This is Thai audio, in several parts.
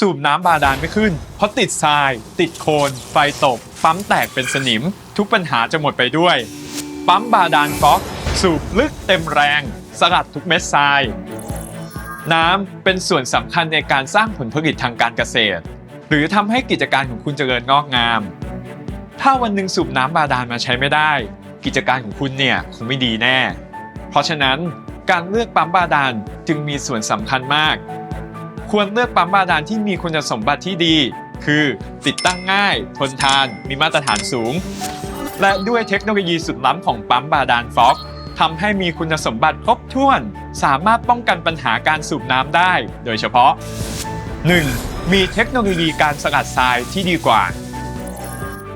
สูบน้ำบาดาลไม่ขึ้น เพราะติดทราย ติดโคลนไฟตก ปั๊มแตกเป็นสนิม ทุกปัญหาจะหมดไปด้วย ปั๊มบาดาลฟอก สูบลึกเต็มแรง สกัดทุกเม็ดทราย น้ำเป็นส่วนสำคัญในการสร้างผลผลิตทางการเกษตร หรือทำให้กิจการของคุณเจริญงอกงาม ถ้าวันหนึ่งสูบน้ำบาดาลมาใช้ไม่ได้ กิจการของคุณเนี่ยคงไม่ดีแน่ เพราะฉะนั้นการเลือกปั๊มบาดาลจึงมีส่วนสำคัญมาก ควรเลือกปั๊มบาดาลที่มีคุณสมบัติที่ดี คือติดตั้งง่าย ทนทาน มีมาตรฐานสูง และด้วยเทคโนโลยีสุดล้ำของปั๊มบาดาลฟอกทำให้มีคุณสมบัติครบถ้วน สามารถป้องกันปัญหาการสูบน้ำได้ โดยเฉพาะ 1. มีเทคโนโลยีการสกัดทรายที่ดีกว่า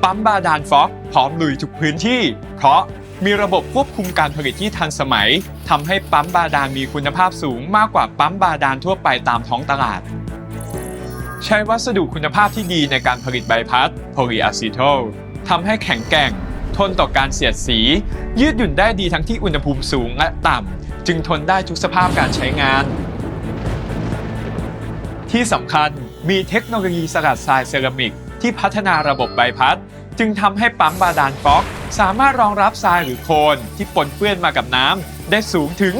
ปั๊มบาดาลฟอกพร้อมลุยทุกพื้นที่ เพราะ มีระบบควบคุมการผลิตที่ทันสมัยทำให้ปั๊มบาดาลมีคุณภาพสูงมากกว่าปั๊มบาดาลทั่วไปตามท้องตลาด ใช้วัสดุคุณภาพที่ดีในการผลิตใบพัดโพลีอะซิโทลทำให้แข็งแกร่ง ทนต่อการเสียดสี ยืดหยุ่นได้ดีทั้งที่อุณหภูมิสูงและต่ำ จึงทนได้ทุกสภาพการใช้งาน ที่สำคัญมีเทคโนโลยีสกัดทรายเซรามิกที่พัฒนาระบบใบพัด จึงทำให้ปั๊มบาดาลฟอกสามารถรองรับทรายหรือโคลนที่ปนเปื้อนมากับน้ำได้สูงถึง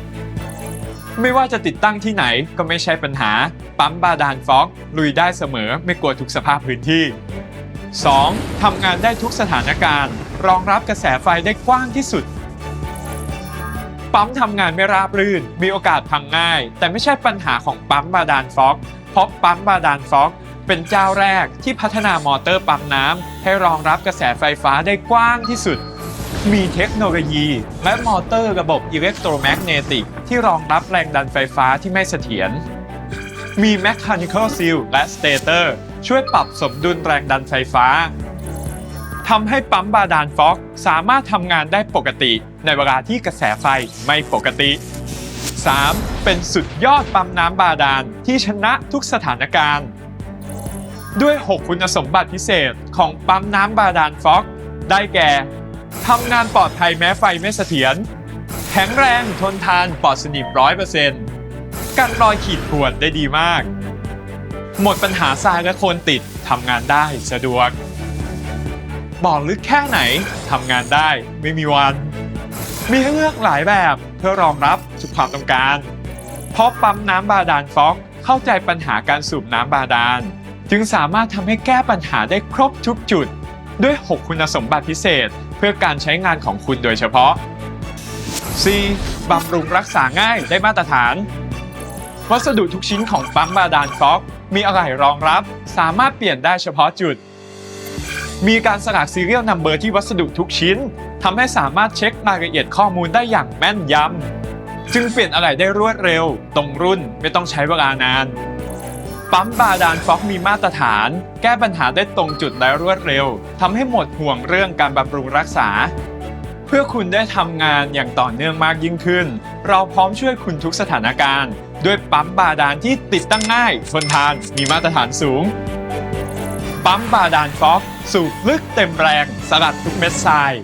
3%ไม่ว่าจะติดตั้งที่ไหนก็ไม่ใช่ปัญหา ปั๊มบาดาลฟอกลุยได้เสมอไม่กลัวทุกสภาพพื้นที่ 2. ทำงานได้ทุกสถานการณ์ รองรับกระแสไฟได้กว้างที่สุด ปั๊มทำงานไม่ราบรื่น มีโอกาสพังง่าย แต่ไม่ใช่ปัญหาของปั๊มบาดาลฟอกเพราะปั๊มบาดาลฟอก เป็นเจ้าแรกที่พัฒนามอเตอร์ปั๊มน้ำให้รองรับกระแสไฟฟ้าได้กว้างที่สุด มีเทคโนโลยี และมอเตอร์ระบบอิเล็กโทรแมกเนติกที่รองรับแรงดันไฟฟ้าที่ไม่เสถียร มี Mechanical Seal และ Stator ช่วยปรับสมดุลแรงดันไฟฟ้าทำให้ปั๊มบาดาลฟอกสามารถทำงานได้ปกติ ในเวลาที่กระแสไฟไม่ปกติ 3. เป็นสุดยอดปั๊มน้ำบาดาลที่ชนะทุกสถานการณ์ ด้วย 6 คุณสมบัติพิเศษของปั๊มน้ำบาดาลฟอก ได้แก่ทำงานปลอดภัยแม้ไฟไม่เสถียรแข็งแรงทนทานปลอดสนิมร้อยเปอร์เซ็นต์กันรอยขีดข่วนได้ดีมาก หมดปัญหาทรายและโคลนติดทำงานได้สะดวกบ่อลึกแค่ไหนทำงานได้ไม่มีวัน มีให้เลือกหลายแบบเพื่อรองรับทุกความต้องการ เพราะปั๊มน้ำบาดาลฟอกเข้าใจปัญหาการสูบน้ำบาดาล จึงสามารถทำให้แก้ปัญหาได้ครบทุกจุด ด้วย 6 คุณสมบัติพิเศษ เพื่อการใช้งานของคุณโดยเฉพาะ C บำรุงรักษาง่ายได้มาตรฐาน วัสดุทุกชิ้นของปั๊มบาดาลฟอกมีอะไหล่รองรับ สามารถเปลี่ยนได้เฉพาะจุด มีการสลักซีเรียลนัมเบอร์ที่วัสดุทุกชิ้นทำให้สามารถเช็ครายละเอียดข้อมูลได้อย่างแม่นยำจึงเปลี่ยนอะไหล่ได้รวดเร็ว ตรงรุ่นไม่ต้องใช้เวลานาน ปั๊มบาดาลฟอกมีมาตรฐาน แก้ปัญหาได้ตรงจุดและรวดเร็วทำให้หมดห่วงเรื่องการบำรุงรักษา เพื่อคุณได้ทำงานอย่างต่อเนื่องมากยิ่งขึ้น เราพร้อมช่วยคุณทุกสถานการณ์ ด้วยปั๊มบาดาลที่ติดตั้งง่ายทนทานมีมาตรฐานสูง ปั๊มบาดาลฟอกสูบลึกเต็มแรงสลัดทุกเม็ดทราย